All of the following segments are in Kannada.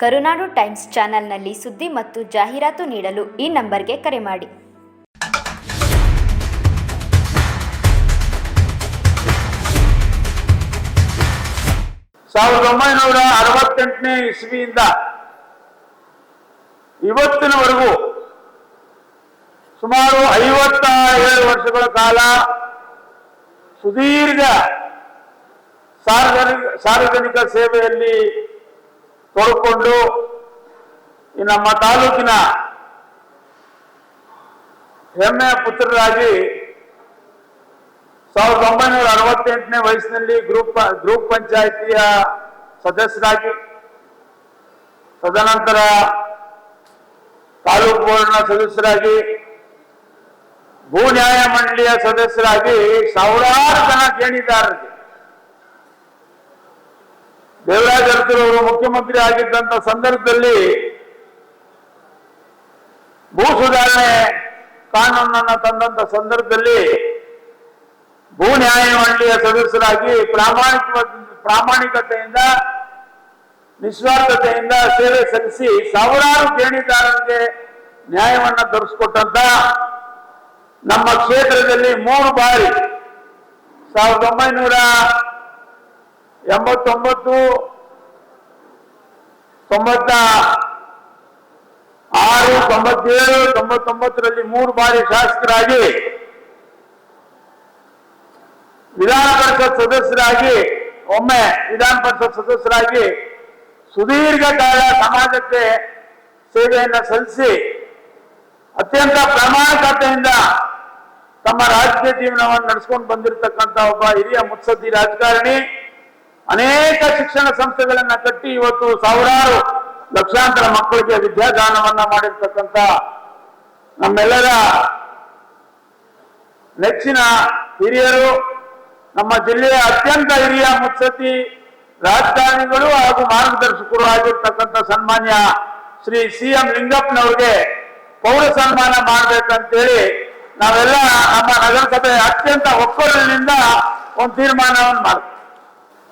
ಕರುನಾಡು ಟೈಮ್ಸ್ ಚಾನೆಲ್ನಲ್ಲಿ ಸುದ್ದಿ ಮತ್ತು ಜಾಹೀರಾತು ನೀಡಲು ಈ ನಂಬರ್ಗೆ ಕರೆ ಮಾಡಿ. ಸಾವಿರದ ಒಂಬೈನೂರ ಅರವತ್ತೆಂಟನೇ ಇಸ್ವಿಯಿಂದ ಇವತ್ತಿನವರೆಗೂ ಸುಮಾರು ಐವತ್ತ ಏಳು ವರ್ಷಗಳ ಕಾಲ ಸುದೀರ್ಘ ಸಾರ್ವಜನಿಕ ಸಾರ್ವಜನಿಕ ಸೇವೆಯಲ್ಲಿ ತೊಡಕೊಂಡು ನಮ್ಮ ತಾಲೂಕಿನ ಹೆಮ್ಮೆಯ ಪುತ್ರರಾಗಿ ಸಾವಿರದ ಒಂಬೈನೂರ ಅರವತ್ತೆಂಟನೇ ವಯಸ್ಸಿನಲ್ಲಿ ಗ್ರೂಪ್ ಗ್ರೂಪ್ ಪಂಚಾಯಿತಿಯ ಸದಸ್ಯರಾಗಿ, ತದನಂತರ ತಾಲೂಕು ಬೋರ್ಡ್ನ ಸದಸ್ಯರಾಗಿ, ಭೂ ನ್ಯಾಯ ಮಂಡಳಿಯ ಸದಸ್ಯರಾಗಿ ಸಾವಿರಾರು ಜನ ಕೇಣಿದಾರರಿಗೆ ದೇವರಾಜ ಅರಸರವರು ಮುಖ್ಯಮಂತ್ರಿ ಆಗಿದ್ದಂತ ಸಂದರ್ಭದಲ್ಲಿ ಭೂ ಸುಧಾರಣೆ ಕಾನೂನನ್ನು ತಂದಂತ ಸಂದರ್ಭದಲ್ಲಿ ಭೂ ನ್ಯಾಯಮಂಡಳಿಯ ಸದಸ್ಯರಾಗಿ ಪ್ರಾಮಾಣಿಕ ಪ್ರಾಮಾಣಿಕತೆಯಿಂದ, ನಿಸ್ವಾರ್ಥತೆಯಿಂದ ಸೇವೆ ಸಲ್ಲಿಸಿ ಸಾವಿರಾರು ಗೇಣಿದಾರರಿಗೆ ನ್ಯಾಯವನ್ನ ತರಿಸ್ಕೊಟ್ಟಂತ ನಮ್ಮ ಕ್ಷೇತ್ರದಲ್ಲಿ ಮೂರು ಬಾರಿ, ಸಾವಿರದ ಒಂಬೈನೂರ ಎಂಬತ್ತೊಂಬತ್ತು ತೊಂಬತ್ತ ಆರು ತೊಂಬತ್ತೇಳು, ತೊಂಬತ್ತೊಂಬತ್ತರಲ್ಲಿ ಮೂರು ಬಾರಿ ಶಾಸಕರಾಗಿ, ವಿಧಾನ ಪರಿಷತ್ ಸದಸ್ಯರಾಗಿ, ಒಮ್ಮೆ ವಿಧಾನ ಪರಿಷತ್ ಸದಸ್ಯರಾಗಿ ಸುದೀರ್ಘ ಕಾಲ ಸಮಾಜಕ್ಕೆ ಸೇವೆಯನ್ನು ಸಲ್ಲಿಸಿ, ಅತ್ಯಂತ ಪ್ರಾಮಾಣಿಕತೆಯಿಂದ ತಮ್ಮ ರಾಜಕೀಯ ಜೀವನವನ್ನು ನಡೆಸ್ಕೊಂಡು ಬಂದಿರತಕ್ಕಂಥ ಒಬ್ಬ ಹಿರಿಯ ಮುತ್ಸದ್ದಿ ರಾಜಕಾರಣಿ ಅನೇಕ ಶಿಕ್ಷಣ ಸಂಸ್ಥೆಗಳನ್ನ ಕಟ್ಟಿ ಇವತ್ತು ಸಾವಿರಾರು ಲಕ್ಷಾಂತರ ಮಕ್ಕಳಿಗೆ ವಿದ್ಯಾದಾನವನ್ನ ಮಾಡಿರ್ತಕ್ಕಂಥ ನಮ್ಮೆಲ್ಲರ ನೆಚ್ಚಿನ ಹಿರಿಯರು, ನಮ್ಮ ಜಿಲ್ಲೆಯ ಅತ್ಯಂತ ಹಿರಿಯ ಮುತ್ಸತಿ ರಾಜಕಾರಣಿಗಳು ಹಾಗೂ ಮಾರ್ಗದರ್ಶಕರು ಆಗಿರ್ತಕ್ಕಂಥ ಸನ್ಮಾನ್ಯ ಶ್ರೀ ಸಿ ಎಂ ಲಿಂಗಪ್ಪನವ್ರಿಗೆ ಪೌರ ಸನ್ಮಾನ ಮಾಡ್ಬೇಕಂತೇಳಿ ನಾವೆಲ್ಲ ನಮ್ಮ ನಗರಸಭೆ ಅತ್ಯಂತ ಒಕ್ಕೊರಲಿನಿಂದ ಒಂದು ತೀರ್ಮಾನವನ್ನು ಮಾಡ್ತೀವಿ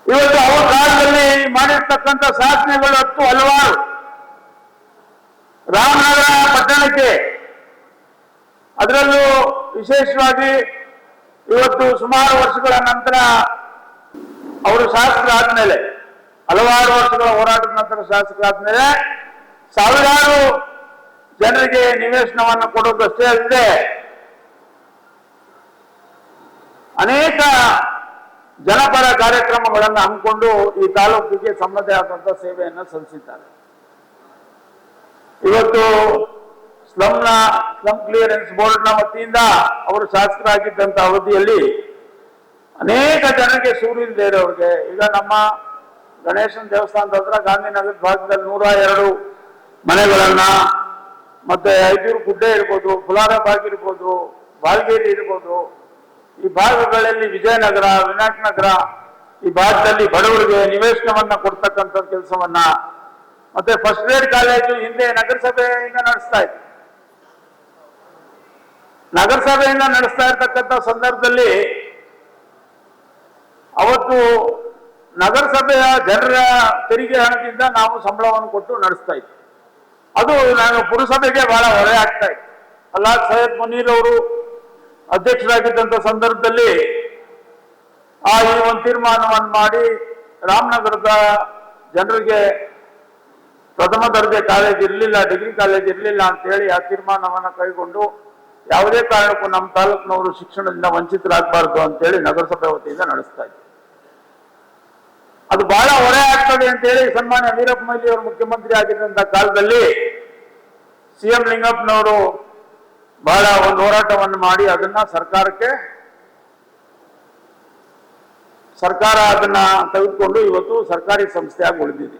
ಇವತ್ತು ಅವ್ರ ಕಾಲದಲ್ಲಿ ಮಾಡಿರ್ತಕ್ಕಂಥ ಸಾಧನೆಗಳು ಹತ್ತು ಹಲವಾರು. ರಾಮನಗರ ಪಟ್ಟಣಕ್ಕೆ. ಅದರಲ್ಲೂ ವಿಶೇಷವಾಗಿ ಇವತ್ತು ಸುಮಾರು ವರ್ಷಗಳ ನಂತರ ಅವರು ಶಾಸಕರಾದ್ಮೇಲೆ ಹಲವಾರು ವರ್ಷಗಳ ಹೋರಾಟದ ನಂತರ ಶಾಸಕರಾದ್ಮೇಲೆ ಸಾವಿರಾರು ಜನರಿಗೆ ನಿವೇಶನವನ್ನು ಕೊಡೋದಷ್ಟೇ ಅಲ್ಲದೆ ಅನೇಕ ಜನಪರ ಕಾರ್ಯಕ್ರಮಗಳನ್ನು ಹಮ್ಮಿಕೊಂಡು ಈ ತಾಲೂಕಿಗೆ ತಮ್ಮದೇ ಆದಂಥ ಸೇವೆಯನ್ನು ಸಲ್ಲಿಸಿದ್ದಾರೆ. ಇವತ್ತು ಸ್ಲಂನ ಸ್ಲಮ್ ಕ್ಲಿಯರೆನ್ಸ್ ಬೋರ್ಡ್ನ ವತಿಯಿಂದ ಅವರು ಶಾಸಕರಾಗಿದ್ದಂತ ಅವಧಿಯಲ್ಲಿ ಅನೇಕ ಜನರಿಗೆ ಸೂರಿಲ್ಲದೆ ಇರೋರಿಗೆ ಈಗ ನಮ್ಮ ಗಣೇಶನ ದೇವಸ್ಥಾನದ ಹತ್ರ ಗಾಂಧಿನಗರ ಭಾಗದಲ್ಲಿ ನೂರ ಎರಡು ಮನೆಗಳನ್ನ, ಮತ್ತೆ ಐದೂರು ಗುಡ್ಡೆ ಇರ್ಬೋದು, ಪುಲಾರ ಬಾಗಿರ್ಬೋದು ಬಾಲ್ಗೇರಿ ಇರ್ಬೋದು ಈ ಭಾಗಗಳಲ್ಲಿ ವಿಜಯನಗರ ವಿನಾಯಕ ನಗರ, ಈ ಭಾಗದಲ್ಲಿ ಬಡವರಿಗೆ ನಿವೇಶನವನ್ನ ಕೊಡ್ತಕ್ಕಂಥ ಕೆಲಸವನ್ನ ಮತ್ತೆ ಫಸ್ಟ್ ಗ್ರೇಡ್ ಕಾಲೇಜು ಹಿಂದೆ ನಗರಸಭೆಯಿಂದ ನಡೆಸ್ತಾ ಇತ್ತು ನಗರಸಭೆಯಿಂದ ನಡೆಸ್ತಾ ಇರ್ತಕ್ಕಂಥ ಸಂದರ್ಭದಲ್ಲಿ ಅವತ್ತು ನಗರಸಭೆಯ ಜನರ ತೆರಿಗೆ ಹಣದಿಂದ ನಾವು ಸಂಬಳವನ್ನು ಕೊಟ್ಟು ನಡೆಸ್ತಾ ಇತ್ತು ಅದು ನಾನು ಪುರಸಭೆಗೆ ಬಹಳ ಹೊರೆ ಆಗ್ತಾ ಇತ್ತು. ಅಲ್ಲಾಹ್ ಸೈಯದ್ ಮುನೀರ್ ಅವರು ಅಧ್ಯಕ್ಷರಾಗಿದ್ದಂಥ ಸಂದರ್ಭದಲ್ಲಿ ಆ ಈ ಒಂದು ತೀರ್ಮಾನವನ್ನು ಮಾಡಿ ರಾಮನಗರದ ಜನರಿಗೆ ಪ್ರಥಮ ದರ್ಜೆ ಕಾಲೇಜ್ ಇರಲಿಲ್ಲ, ಡಿಗ್ರಿ ಕಾಲೇಜ್ ಇರಲಿಲ್ಲ ಅಂತ ಹೇಳಿ ಆ ತೀರ್ಮಾನವನ್ನು ಕೈಗೊಂಡು ಯಾವುದೇ ಕಾರಣಕ್ಕೂ ನಮ್ಮ ತಾಲೂಕಿನವರು ಶಿಕ್ಷಣದಿಂದ ವಂಚಿತರಾಗಬಾರ್ದು ಅಂತೇಳಿ ನಗರಸಭೆ ವತಿಯಿಂದ ನಡೆಸ್ತಾ ಇದ್ದೀವಿ ಅದು ಬಹಳ ಹೊರೆ ಆಗ್ತದೆ ಅಂತ ಹೇಳಿ ಸನ್ಮಾನ್ಯ ವೀರಪ್ಪ ಮೊಯ್ಲಿ ಅವರು ಮುಖ್ಯಮಂತ್ರಿ ಆಗಿದ್ದಂಥ ಕಾಲದಲ್ಲಿ ಸಿ ಎಂ ಲಿಂಗಪ್ಪನವರು ಬಹಳ ಒಂದು ಹೋರಾಟವನ್ನು ಮಾಡಿ ಅದನ್ನ ಸರ್ಕಾರಕ್ಕೆ ಸರ್ಕಾರ ಅದನ್ನ ತೆಗೆದುಕೊಂಡು ಇವತ್ತು ಸರ್ಕಾರಿ ಸಂಸ್ಥೆಯಾಗಿ ಉಳಿದಿದೆ.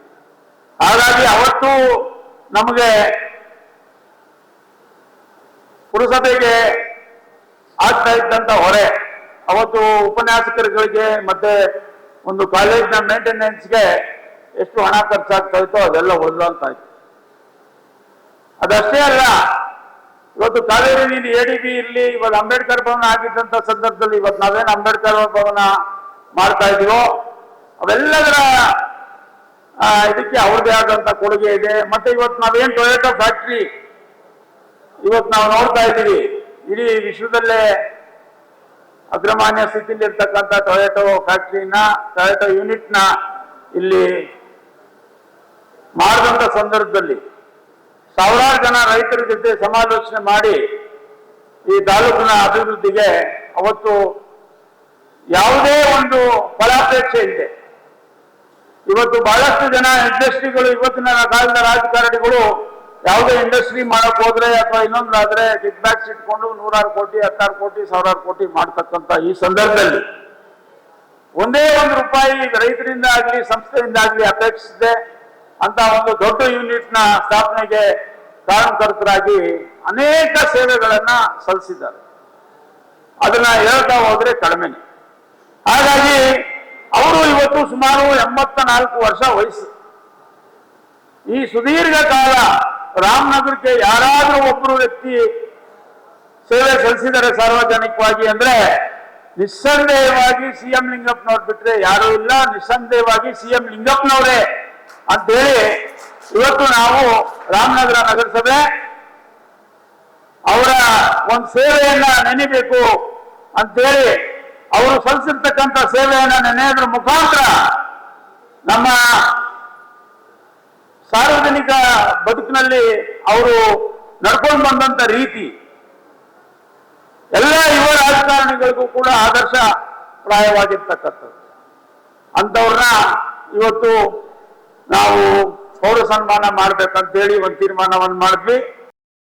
ಹಾಗಾಗಿ ಅವತ್ತು ನಮಗೆ ಪುರಸಭೆಗೆ ಆಗ್ತಾ ಇದ್ದಂತ ಹೊರೆ, ಅವತ್ತು ಉಪನ್ಯಾಸಕರುಗಳಿಗೆ ಮತ್ತೆ ಒಂದು ಕಾಲೇಜ್ನ ಮೇಂಟೆನೆನ್ಸ್ಗೆ ಎಷ್ಟು ಹಣ ಖರ್ಚಾಗ್ತಾ ಇತ್ತೋ ಅದೆಲ್ಲ ಒದಲಂತ ಇತ್ತು. ಅದಷ್ಟೇ ಅಲ್ಲ ಇವತ್ತು ಕಾವೇರಿ ನೀನು ಎ ಡಿ ಬಿ ಇರಲಿ ಇವತ್ತು ಅಂಬೇಡ್ಕರ್ ಭವನ ಆಗಿದ್ದಂತ ಸಂದರ್ಭದಲ್ಲಿ ಇವತ್ತು ನಾವೇನು ಅಂಬೇಡ್ಕರ್ ಭವನ ಮಾಡ್ತಾ ಇದೀವೋ, ಅವೆಲ್ಲದರ ಇದಕ್ಕೆ ಅವ್ರದೇ ಆದಂತ ಕೊಡುಗೆ ಇದೆ. ಮತ್ತೆ ಇವತ್ತು ನಾವೇನ್ ಟೊಯೋಟೋ ಫ್ಯಾಕ್ಟ್ರಿ ಇವತ್ತು ನಾವು ನೋಡ್ತಾ ಇದ್ದೀವಿ. ಇಡೀ ವಿಶ್ವದಲ್ಲೇ ಅಗ್ರಮಾನ್ಯ ಸ್ಥಿತಿಯಲ್ಲಿ ಇರ್ತಕ್ಕಂಥ ಟೊಯೋಟೋ ಫ್ಯಾಕ್ಟ್ರಿನ ಟೊಯೋಟೋ ಯೂನಿಟ್ನ ಇಲ್ಲಿ ಮಾಡಿದಂಥ ಸಂದರ್ಭದಲ್ಲಿ ಸಾವಿರಾರು ಜನ ರೈತರ ಜೊತೆ ಸಮಾಲೋಚನೆ ಮಾಡಿ ಈ ತಾಲೂಕಿನ ಅಭಿವೃದ್ಧಿಗೆ ಅವತ್ತು ಯಾವುದೇ ಒಂದು ಫಲಾಪೇಕ್ಷೆ ಇದೆ ಇವತ್ತು ಬಹಳಷ್ಟು ಜನ ಇಂಡಸ್ಟ್ರಿಗಳು, ಇವತ್ತಿನ ಕಾಲದ ರಾಜಕಾರಣಿಗಳು ಯಾವುದೇ ಇಂಡಸ್ಟ್ರಿ ಮಾಡಕ್ ಹೋದ್ರೆ ಅಥವಾ ಇನ್ನೊಂದಾದ್ರೆ ಕಿಕ್ ಬ್ಯಾಕ್ಸ್ ಇಟ್ಕೊಂಡು ನೂರಾರು ಕೋಟಿ, ಹತ್ತಾರು ಕೋಟಿ, ಸಾವಿರಾರು ಕೋಟಿ ಮಾಡ್ತಕ್ಕಂಥ ಈ ಸಂದರ್ಭದಲ್ಲಿ ಒಂದೇ ಒಂದು ರೂಪಾಯಿ ರೈತರಿಂದ ಆಗಲಿ, ಸಂಸ್ಥೆಯಿಂದ ಆಗಲಿ ಅಪೇಕ್ಷಿಸಿದೆ ಅಂತ ಒಂದು ದೊಡ್ಡ ಯೂನಿಟ್ನ ಸ್ಥಾಪನೆಗೆ ಕಾರಣಕರ್ತರಾಗಿ ಅನೇಕ ಸೇವೆಗಳನ್ನ ಸಲ್ಲಿಸಿದ್ದಾರೆ. ಅದನ್ನ ಹೇಳ್ತಾ ಹೋದ್ರೆ ಕಡಿಮೆ ಹಾಗಾಗಿ ಅವರು ಇವತ್ತು ಸುಮಾರು ಎಂಬತ್ತ ನಾಲ್ಕು ವರ್ಷ ವಯಸ್ಸು. ಈ ಸುದೀರ್ಘ ಕಾಲ ರಾಮನಗರಕ್ಕೆ ಯಾರಾದರೂ ಒಬ್ಬರು ವ್ಯಕ್ತಿ ಸೇವೆ ಸಲ್ಲಿಸಿದ್ದಾರೆ ಸಾರ್ವಜನಿಕವಾಗಿ ಅಂದ್ರೆ ನಿಸ್ಸಂದೇಹವಾಗಿ ಸಿ ಎಂ ಲಿಂಗಪ್ಪನವ್ರು ಬಿಟ್ರೆ ಯಾರೂ ಇಲ್ಲ. ನಿಸ್ಸಂದೇಹವಾಗಿ ಸಿ ಎಂ ಲಿಂಗಪ್ಪನವರೇ. ಅಂತೇಳಿ ಇವತ್ತು ನಾವು ರಾಮನಗರ ನಗರಸಭೆ ಅವರ ಒಂದು ಸೇವೆಯನ್ನ ನೆನಿಬೇಕು ಅಂತೇಳಿ ಅವರು ಸಲ್ಲಿಸಿರ್ತಕ್ಕಂಥ ಸೇವೆಯನ್ನ ನೆನೆಯೋದ್ರ ಮುಖಾಂತರ ನಮ್ಮ ಸಾರ್ವಜನಿಕ ಬದುಕಿನಲ್ಲಿ ಅವರು ನಡ್ಕೊಂಡು ಬಂದಂತ ರೀತಿ ಎಲ್ಲ ಯುವ ರಾಜಕಾರಣಿಗಳಿಗೂ ಕೂಡ ಆದರ್ಶ ಪ್ರಾಯವಾಗಿರ್ತಕ್ಕಂಥದ್ದು. ಅಂಥವ್ರನ್ನ ಇವತ್ತು ನಾವು ಪೌರ ಸನ್ಮಾನ ಮಾಡ್ಬೇಕಂತೇಳಿ ಒಂದು ತೀರ್ಮಾನವನ್ನು ಮಾಡಿದ್ವಿ.